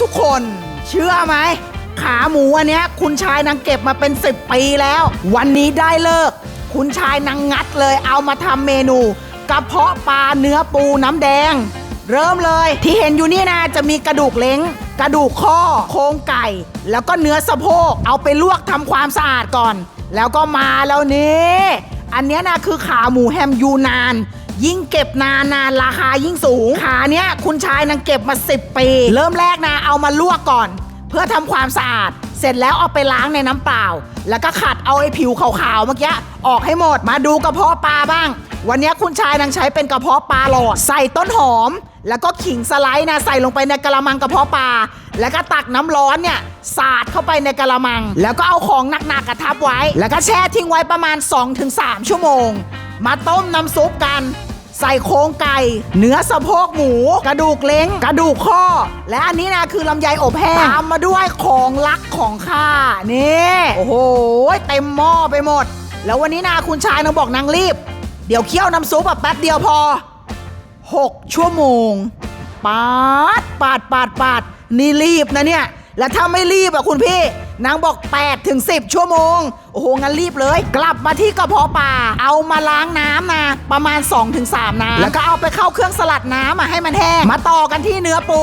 ทุกคนเชื่อไหม ขาหมูอันเนี้ย คุณชายนางเก็บมาเป็น 10 ปีแล้ว วันนี้ได้เลิก คุณชายนางงัดเลยเอามาทำเมนูกระเพาะปลาเนื้อปูน้ำแดง เริ่มเลยที่เห็นอยู่นี่นะจะมีกระดูกเล้ง กระดูกข้อโครงไก่ แล้วก็เนื้อสะโพกเอาไปลวกทำความสะอาดก่อน แล้วก็มาแล้วนี่อันเนี้ยนะคือขาหมูแฮมยูนาน ยิ่งเก็บนานนานราคายิ่งสูง ขาเนี้ยคุณชายนางเก็บมา 10 ปี เริ่มแรกนะเอามาลวกก่อน เพื่อทำความสะอาด เสร็จแล้วเอาไปล้างในน้ำเปล่า แล้วก็ขัดเอาไอ้ผิวขาวๆเมื่อกี้ออกให้หมดมาดูกระเพาะปลาบ้าง วันนี้คุณชายนางใช้เป็นกระเพาะปลาหลอดใส่ต้นหอม แล้วก็ขิงสไลด์นะใส่ลงไปในกระมังกระเพาะปลาแล้วก็ตักน้ำร้อนเนี่ยสาดเข้าไปในกระมัง แล้วก็เอาของหนักๆกระทับไว้ แล้วก็แช่ทิ้งไว้ประมาณ 2-3 ชั่วโมง มาต้มน้ำซุปกัน ใส่โครงไก่ เนื้อสะโพกหมู กระดูกเล้ง กระดูกข้อ และอันนี้นะคือลำไยอบแห้งตามมาด้วยของลักของข้านี่โอ้โหเต็มหม้อไปหมด แล้ววันนี้นะคุณชายนางบอกนางรีบ เดี๋ยวเคี่ยวน้ำซุปแบบแป๊บเดียวพอ 6 ชั่วโมงปาดปาดปาดปาดนี่รีบนะเนี่ย แล้วถ้าไม่รีบอะคุณพี่ นางบอก8ถึง10 ชั่วโมง โอ้โห งั้นรีบเลย กลับมาที่กระเพาะปลา เอามาล้างน้ำนะประมาณ 2-3ถึงน้ำ แล้วก็เอาไปเข้าเครื่องสลัดน้ำอะให้มันแห้ง มาต่อกันที่เนื้อปู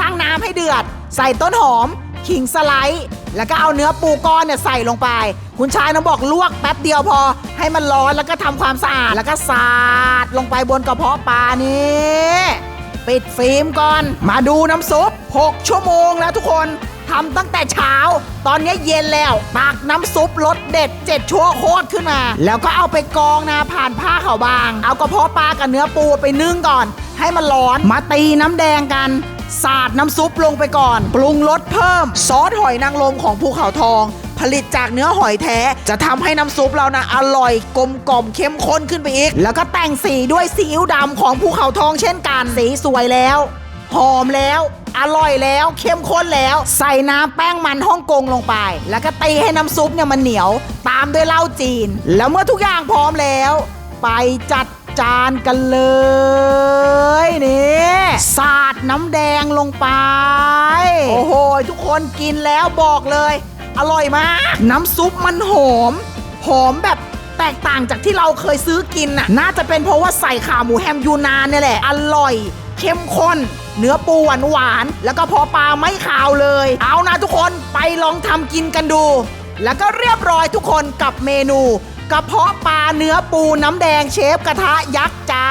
ตั้งน้ำให้เดือด ใส่ต้นหอม ขิงสไลด์ แล้วก็เอาเนื้อปูก้อนเนี่ยใส่ลงไป คุณชายน้องบอกลวกแป๊บเดียวพอ ให้มันร้อนแล้วก็ทำความสะอาด แล้วก็สาดลงไปบนกระเพาะปลานี้ปิดฟิล์มก่อน มาดูน้ำซุป 6 ชั่วโมงแล้วทุกคน ทำตั้งแต่เช้า ตอนนี้เย็นแล้วตักน้ำซุปรสเด็ด7ชั่วโคตรขึ้นมา แล้วก็เอาไปกรองนะผ่านผ้าขาวบาง เอากระเพาะปลากับเนื้อปูไปนึ่งก่อน ให้มันร้อนมาตีน้ำแดงกันสาดน้ำซุปลงไปก่อน ปรุงรสเพิ่ม ซอสหอยนางรมของภูเขาทอง ผลิตจากเนื้อหอยแท้ จะทำให้น้ำซุปเรานะอร่อยกลมกล่อมเข้มข้นขึ้นไปอีก แล้วก็แต่งสีด้วยซีอิ๊วดำของภูเขาทองเช่นกันสีสวยแล้ว หอมแล้ว อร่อยแล้ว เข้มข้นแล้ว ใส่น้ำแป้งมันฮ่องกงลงไป แล้วก็ตีให้น้ำซุปเนี่ยมันเหนียว ตามด้วยเหล้าจีน แล้วเมื่อทุกอย่างพร้อมแล้ว ไปจัดจานกันเลยนี่สาดน้ำแดงลงไป โอ้โห ทุกคนกินแล้วบอกเลย อร่อยมาก น้ำซุปมันหอม หอมแบบแตกต่างจากที่เราเคยซื้อกินน่ะ น่าจะเป็นเพราะว่าใส่ขาหมูแฮมยูนานเนี่ยแหละ อร่อย เข้มข้น เนื้อปูหวานหวานๆแล้วก็พอปลาไม่ขาวเลย เอานะทุกคนไปลองทำกินกันดู แล้วก็เรียบร้อยทุกคนกับเมนู กระเพาะปลาเนื้อปูน้ำแดงเชฟกระทะยักษ์จ้า